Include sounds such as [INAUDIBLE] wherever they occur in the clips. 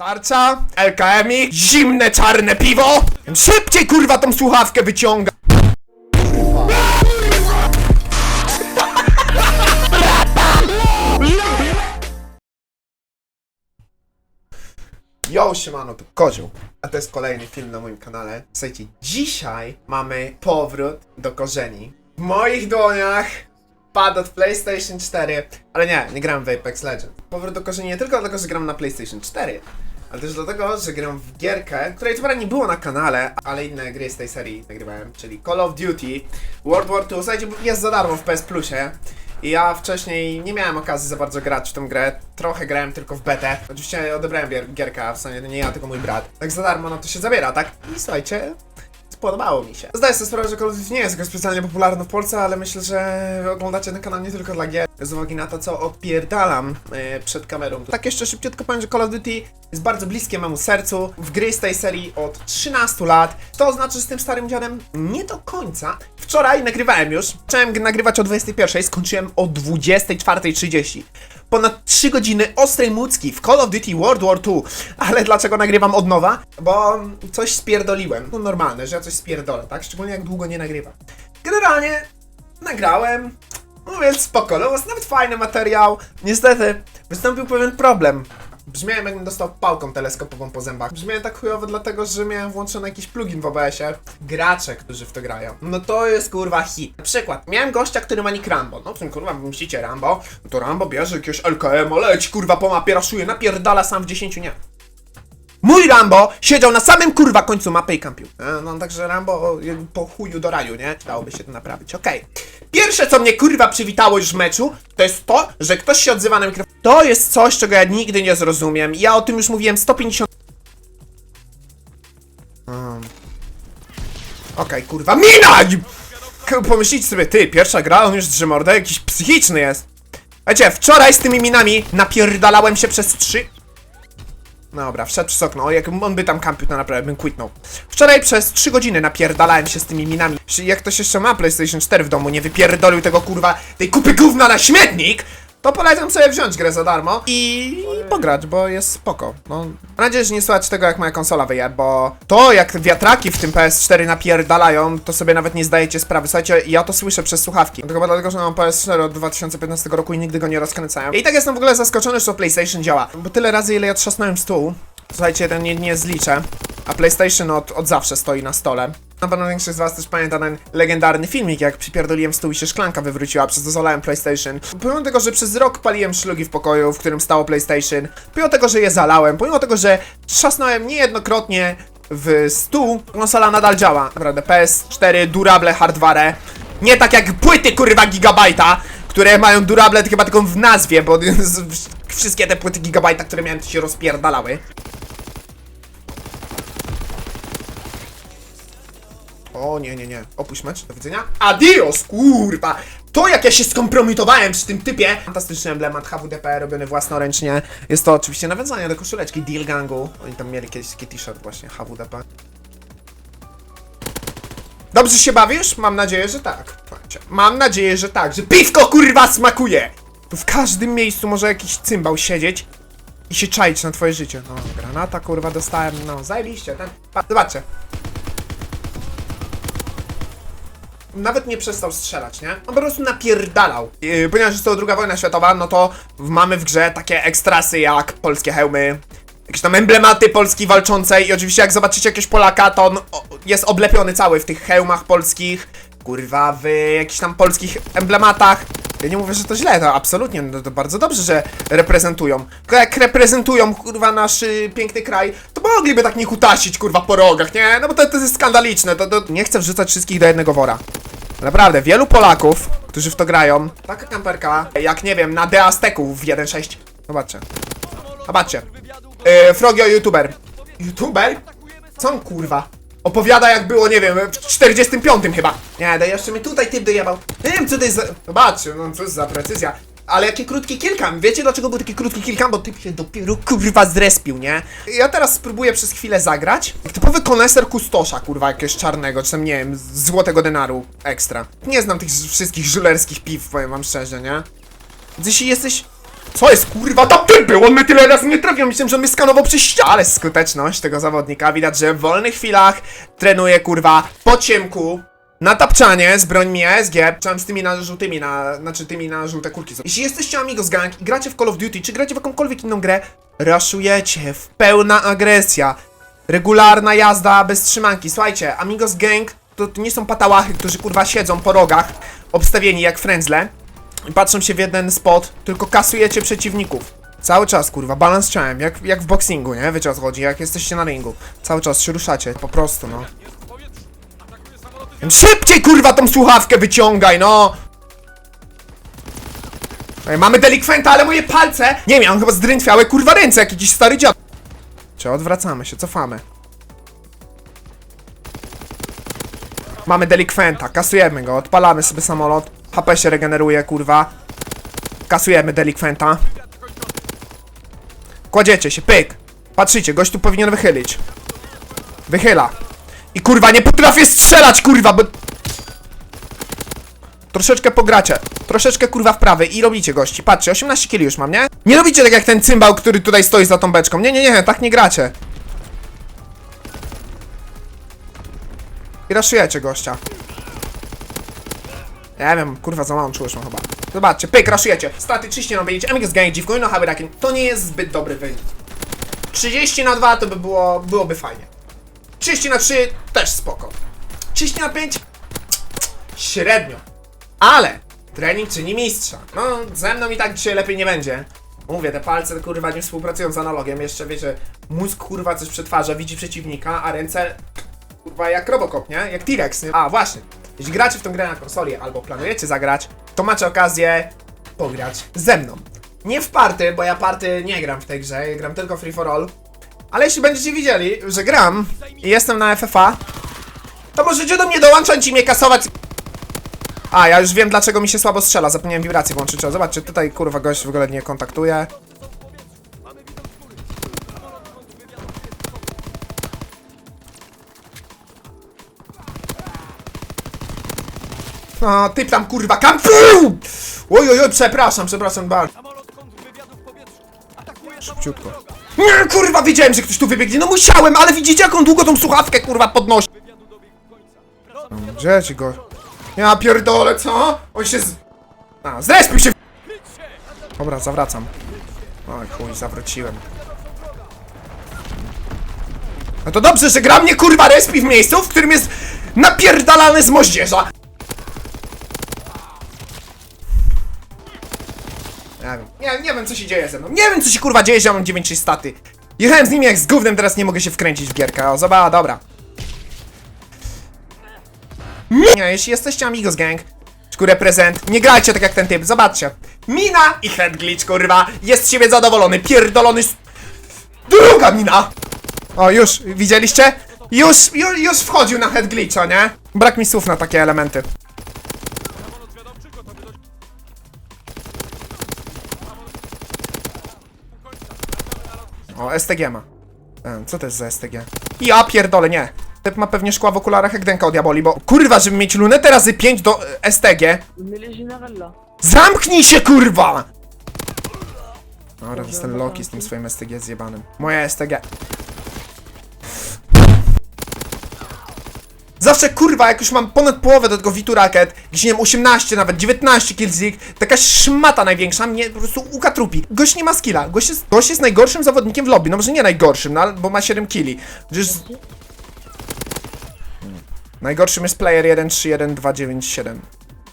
Tarcza, LKM-ik, zimne czarne piwo! Szybciej kurwa tą słuchawkę wyciąga! Yo, siemano, to Kozioł. A to jest kolejny film na moim kanale. Słuchajcie, dzisiaj mamy powrót do korzeni. W moich dłoniach pad od PlayStation 4, ale nie, nie gram w Apex Legends. Powrót do korzeni nie tylko dlatego, że gram na PlayStation 4, ale też dlatego, że gram w gierkę, której co nie było na kanale, ale inne gry z tej serii nagrywałem, czyli Call of Duty, World War II, słuchajcie, jest za darmo w PS Plusie. I ja wcześniej nie miałem okazji za bardzo grać w tę grę, trochę grałem tylko w betę. Oczywiście odebrałem gier- gierkę, a w sumie nie ja, tylko mój brat. Tak za darmo, no to się zabiera, tak? I słuchajcie, Spodobało mi się. Zdaję sobie sprawę, że Call of Duty nie jest jakoś specjalnie popularny w Polsce, ale myślę, że oglądacie ten kanał nie tylko dla gier, z uwagi na to, co odpierdalam e, przed kamerą. Tak jeszcze szybciutko powiem, że Call of Duty jest bardzo bliskie memu sercu. W gry z tej serii od 13 lat. To znaczy, że z tym starym dziadem nie do końca. Wczoraj nagrywałem już. G- nagrywać o 21, skończyłem o 24.30 ponad 3 godziny ostrej mucki w Call of Duty World War II. Ale dlaczego nagrywam od nowa? Bo coś spierdoliłem. No normalne, że ja coś spierdolę, tak? Szczególnie jak długo nie nagrywam. Generalnie nagrałem, no więc spoko, no nawet fajny materiał. Niestety wystąpił pewien problem. Brzmiałem jakbym dostał pałką teleskopową po zębach. Brzmiałem tak chujowo dlatego, że miałem włączony jakiś plugin w OBS-ie. Gracze, którzy w to grają. No to jest kurwa hit. Na przykład, miałem gościa, który ma nick Rambo. No w tym kurwa myślicie Rambo, no to Rambo bierze jakiegoś LKM, leć kurwa po mapie, raszuje, napierdala sam w 10 nie. Mój Rambo siedział na samym kurwa końcu mapy i kampił. E, No także Rambo po chuju do raju, nie? Dałoby się to naprawić, okej. Pierwsze co mnie kurwa przywitało już w meczu, to jest to, że ktoś się odzywa na mikrofon. To jest coś, czego ja nigdy nie zrozumiem. Ja o tym już mówiłem 150... Um. Okej, kurwa, mina! Pomyślicie sobie, ty, pierwsza gra, on już drze mordę, jakiś psychiczny jest. Wiecie, wczoraj z tymi minami napierdalałem się przez trzy Dobra, wszedł przez okno. Jak on by tam kampił, to naprawdę bym quitnął. Wczoraj przez 3 godziny napierdalałem się z tymi minami. Jak ktoś jeszcze ma PlayStation 4 w domu, nie wypierdolił tego kurwa, tej kupy gówna na śmietnik, to polecam sobie wziąć grę za darmo i, pograć, bo jest spoko. No, mam nadzieję, że nie słychać tego, jak moja konsola wyje, bo to, jak wiatraki w tym PS4 napierdalają, to sobie nawet nie zdajecie sprawy. Słuchajcie, ja to słyszę przez słuchawki. Chyba dlatego, że mam PS4 od 2015 roku i nigdy go nie rozkręcałem. I tak jestem w ogóle zaskoczony, że to PlayStation działa, bo tyle razy, ile ja trzasnąłem stół, Słuchajcie, ten nie, nie zliczę. A PlayStation od, od zawsze stoi na stole. Na pewno większość z was też pamięta ten legendarny filmik, jak przypierdoliłem stół i się szklanka wywróciła, przez to zalałem PlayStation. Pomimo tego, że przez rok paliłem szlugi w pokoju, w którym stało PlayStation, pomimo tego, że je zalałem, pomimo tego, że trzasnąłem niejednokrotnie w stół, konsola nadal działa. Naprawdę, PS4, durable hardware. Nie tak jak płyty kurwa gigabajta, które mają durable chyba tylko w nazwie, bo [LAUGHS] wszystkie te płyty gigabajta, które miałem, to się rozpierdalały. O nie, nie, nie. Opuść mecz, do widzenia. Adios, kurwa! To jak ja się skompromitowałem przy tym typie! Fantastyczny emblemat HWDP robiony własnoręcznie. Jest to oczywiście nawiązanie do koszuleczki Deal Gangu. Oni tam mieli kiedyś taki t-shirt właśnie HWDP. Dobrze się bawisz? Mam nadzieję, że tak. Mam nadzieję, że tak, że piwko kurwa smakuje! Tu w każdym miejscu może jakiś cymbał siedzieć i się czaić na twoje życie. No, granata kurwa dostałem, no, zajebiście, ten... Pa, zobaczcie. Nawet nie przestał strzelać, nie? On po prostu napierdalał. Ponieważ jest to druga wojna światowa, no to mamy w grze takie ekstrasy jak polskie hełmy, jakieś tam emblematy Polski walczącej i oczywiście jak zobaczycie jakiegoś Polaka, to on jest oblepiony cały w tych hełmach polskich, kurwa, w jakichś tam polskich emblematach. Ja nie mówię, że to źle, to absolutnie, no to bardzo dobrze, że reprezentują. Tylko jak reprezentują, kurwa, nasz y, piękny kraj, to mogliby tak nie kutasić, kurwa, po rogach, nie? No bo to, to jest skandaliczne, to, to... Nie chcę wrzucać wszystkich do jednego wora. Naprawdę, wielu Polaków, którzy w to grają, taka kamperka, jak nie wiem, na The Azteku w 1.6. Zobaczcie. Zobaczcie. Yy, Frogio YouTuber. YouTuber? Co on kurwa? Opowiada jak było, nie wiem, w 45 chyba. Nie, da jeszcze mnie tutaj typ dojebał. Nie wiem co to jest za... Zobaczcie, no co za precyzja. Ale jakie krótkie kilkam. Wiecie dlaczego był taki krótki kilkam? Bo typ się dopiero kurwa zrespił, nie? Ja teraz spróbuję przez chwilę zagrać. Typowy koneser kustosza, kurwa, jakiegoś czarnego, czy tam, nie wiem, złotego denaru ekstra. Nie znam tych wszystkich żulerskich piw, powiem wam szczerze, nie? Jeśli jesteś Co jest kurwa? Tam ty był! On mnie tyle razy nie trafił, myślałem, że on mnie skanował przez ścianę. Ale skuteczność tego zawodnika widać, że w wolnych chwilach trenuje kurwa po ciemku. Na tapczanie z brońmi ASG, chciałem z tymi na żółtymi, na, znaczy tymi na żółte kulki. Jeśli jesteście Amigos Gang i gracie w Call of Duty, czy gracie w jakąkolwiek inną grę, raszujecie w pełna agresja. Regularna jazda bez trzymanki. Słuchajcie, Amigos Gang to, to nie są patałachy, którzy kurwa siedzą po rogach, obstawieni jak frędzle patrzą się w jeden spot, tylko kasujecie przeciwników. Cały czas, kurwa, balans ciałem, jak, jak w boxingu, nie? Wiecie o co chodzi, jak jesteście na ringu. Cały czas się ruszacie, po prostu, no. Szybciej, kurwa, tą słuchawkę wyciągaj, no! Ej, mamy delikwenta, ale moje palce! Nie wiem, on chyba zdrętwiałe, kurwa, ręce, jak jakiś stary dziad. Czy odwracamy się, cofamy. Mamy delikwenta, kasujemy go, odpalamy sobie samolot. HP się regeneruje, kurwa. Kasujemy delikwenta. Kładziecie się, pyk. Patrzycie, gość tu powinien wychylić. Wychyla. I kurwa, nie potrafię strzelać, kurwa, bo... Troszeczkę pogracie. Troszeczkę kurwa w prawy i robicie gości. Patrzcie, 18 kili już mam, nie? Nie robicie tak jak ten cymbał, który tutaj stoi za tą beczką. Nie, nie, nie, tak nie gracie. I raszujecie gościa. Nie wiem, kurwa, za małą mam chyba. Zobaczcie, pyk, raszujecie. Staty 30 na wyjście, MX Gang, dziwko, no Haberakin. To nie jest zbyt dobry wynik. 30 na 2 to by było, byłoby fajnie. 30 na 3 też spoko. 30 na 5 średnio. Ale trening czyni mistrza. No, ze mną i tak dzisiaj lepiej nie będzie. Mówię, te palce kurwa nie współpracują z analogiem. Jeszcze wiecie, mózg kurwa coś przetwarza, widzi przeciwnika, a ręce kurwa jak Robocop, nie? Jak T-Rex, nie? A, właśnie. Jeśli gracie w tę grę na konsoli albo planujecie zagrać, to macie okazję pograć ze mną. Nie w party, bo ja party nie gram w tej grze, gram tylko free for all. Ale jeśli będziecie widzieli, że gram i jestem na FFA, to możecie do mnie dołączać i mnie kasować. A, ja już wiem dlaczego mi się słabo strzela, zapomniałem wibrację włączyć. O, Zobaczcie, tutaj kurwa gość w ogóle nie kontaktuje. O, typ tam kurwa kampił! Oj, oj, oj, przepraszam, przepraszam bardzo. Szybciutko. Nie, kurwa, wiedziałem, że ktoś tu wybiegnie, no musiałem, ale widzicie jak on długo tą słuchawkę kurwa podnosi. No, Gdzie ci go? Ja pierdolę, co? On się z... A, zrespił się! Dobra, zawracam. Oj, chuj, zawróciłem. No to dobrze, że gra mnie kurwa respi w miejscu, w którym jest napierdalany z moździerza. Nie wiem. Co się dzieje ze mną. Nie wiem co się kurwa dzieje, że ja mam 9 staty. Jechałem z nimi jak z gównem, teraz nie mogę się wkręcić w gierkę. O, zobacz, dobra. Nie, jeśli jesteście Amigos Gang, czy reprezent, nie grajcie tak jak ten typ, zobaczcie. Mina i head glitch, kurwa, jest z siebie zadowolony, pierdolony. Druga mina! O, już, widzieliście? Już, już, już wchodził na head glitcha, nie? Brak mi słów na takie elementy. O, STG ma. E, Co to jest za STG? Ja pierdolę, nie. Typ ma pewnie szkła w okularach jak dęka od diaboli, bo kurwa, żeby mieć lunetę razy 5 do e, STG. Zamknij się, kurwa! Dobra, to jest ten Loki z tym swoim STG zjebanym. Moja STG. Zawsze kurwa, jak już mam ponad połowę do tego Vitu Racket, gdzieś nie wiem, 18 nawet, 19 kills z nich, taka szmata największa mnie po prostu ukatrupi. Gość nie ma skilla, gość jest, gość jest najgorszym zawodnikiem w lobby, no może nie najgorszym, no, bo ma 7 killi. Najgorszym jest player 131297.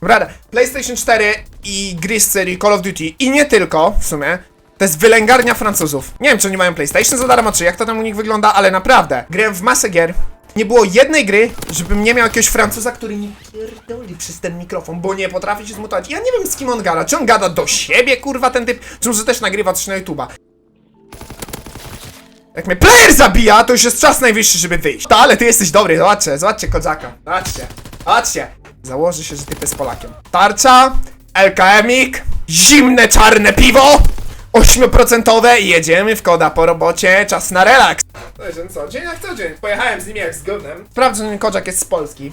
Dobra, PlayStation 4 i gry z serii Call of Duty i nie tylko, w sumie, to jest wylęgarnia Francuzów. Nie wiem, czy oni mają PlayStation za darmo, czy jak to tam u nich wygląda, ale naprawdę, grałem w masę gier. Nie było jednej gry, żebym nie miał jakiegoś Francuza, który nie pierdoli przez ten mikrofon, bo nie potrafi się zmutować. Ja nie wiem, z kim on gada. Czy on gada do siebie, kurwa, ten typ, czy może też nagrywa coś na YouTube'a. Jak mnie player zabija, to już jest czas najwyższy, żeby wyjść. To, ale ty jesteś dobry, zobaczcie, zobaczcie Kozaka. Zobaczcie, zobaczcie. Założy się, że typ jest Polakiem. Tarcza, LKM-ik, zimne czarne piwo, 8% i jedziemy w koda po robocie, czas na relaks. Jest co, dzień jak co dzień. Pojechałem z nimi jak z gównem. Sprawdzę, że ten Kozak jest z Polski.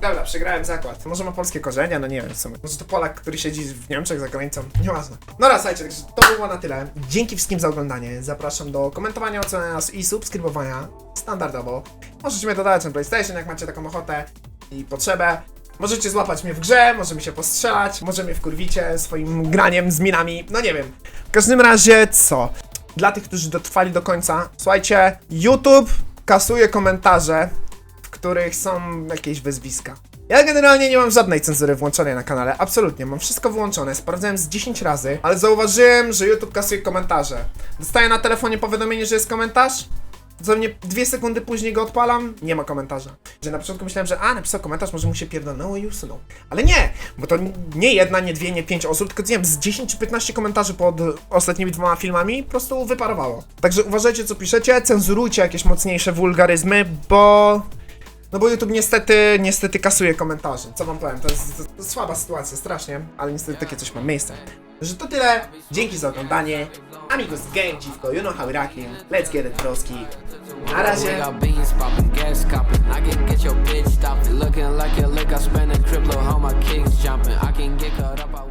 Dobra, przegrałem zakład. Może ma polskie korzenie? No nie wiem w sumie. Może to Polak, który siedzi w Niemczech za granicą. Nieważne. No raz, słuchajcie, także to było na tyle. Dzięki wszystkim za oglądanie. Zapraszam do komentowania, oceny nas i subskrybowania. Standardowo. Możecie mnie dodać na PlayStation, jak macie taką ochotę i potrzebę. Możecie złapać mnie w grze, może mi się postrzelać, może mnie wkurwicie swoim graniem z minami, no nie wiem. W każdym razie co? Dla tych, którzy dotrwali do końca, słuchajcie, YouTube kasuje komentarze, w których są jakieś wyzwiska. Ja generalnie nie mam żadnej cenzury włączonej na kanale, absolutnie, mam wszystko wyłączone, sprawdzałem z 10 razy, ale zauważyłem, że YouTube kasuje komentarze. Dostaję na telefonie powiadomienie, że jest komentarz, co mnie dwie sekundy później go odpalam, nie ma komentarza. Że na początku myślałem, że a, napisał komentarz, może mu się pierdolnęło i usunął. Ale nie, bo to nie jedna, nie dwie, nie pięć osób, tylko nie wiem, z 10 czy 15 komentarzy pod ostatnimi dwoma filmami po prostu wyparowało. Także uważajcie co piszecie, cenzurujcie jakieś mocniejsze wulgaryzmy, bo... No bo YouTube niestety, niestety kasuje komentarze. Co wam powiem, to jest, to, jest słaba sytuacja, strasznie, ale niestety takie coś ma miejsce. Że to tyle, dzięki za oglądanie. Amigos Game, dziwko, you know how rocking. Let's get it, troski. Na razie. I. Looking like lick, I spend a crib, my kicks jumping. I can get